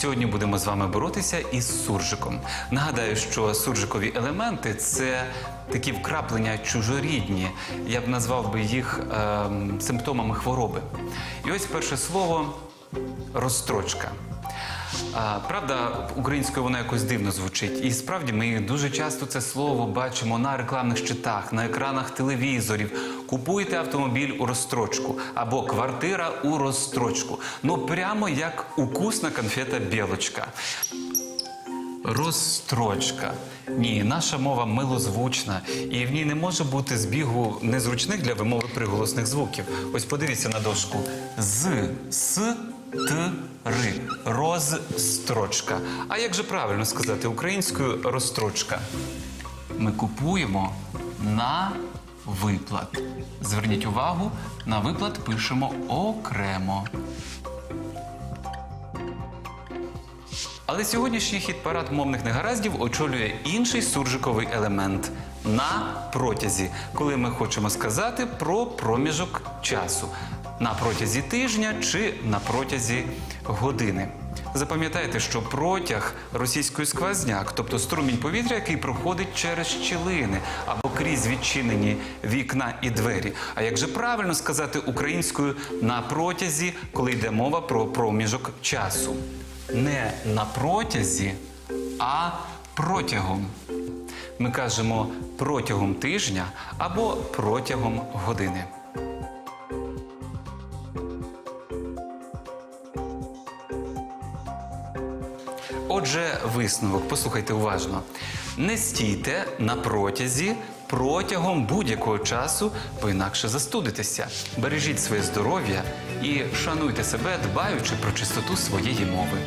Сьогодні будемо з вами боротися із суржиком. Нагадаю, що суржикові елементи це такі вкраплення чужорідні. Я б назвав би їх е, симптомами хвороби. І ось перше слово розстрочка. А, правда, українською воно якось дивно звучить. І справді ми дуже часто це слово бачимо на рекламних щитах, на екранах телевізорів. Купуйте автомобіль у розстрочку або квартира у розстрочку. Ну прямо як укусна конфета білочка. Розстрочка. Ні, наша мова милозвучна, і в ній не може бути збігу незручних для вимови приголосних звуків. Ось подивіться на дошку. З, с, т, ри. Розстрочка. А як же правильно сказати українською розстрочка? Ми купуємо на виплат. Зверніть увагу, на виплат пишемо окремо. Але сьогоднішній хіт-парад мовних негараздів очолює інший суржиковий елемент на протязі, коли ми хочемо сказати про проміжок часу на протязі тижня чи на протязі години. Запам'ятайте, що протяг російської сквозняк, тобто струмінь повітря, який проходить через щілини або крізь відчинені вікна і двері. А як же правильно сказати українською на протязі, коли йде мова про проміжок часу? Не на протязі, а протягом. Ми кажемо протягом тижня або протягом години. Отже, висновок, послухайте уважно. Не стійте на протязі протягом будь-якого часу, бо інакше застудитеся. Бережіть своє здоров'я і шануйте себе, дбаючи про чистоту своєї мови.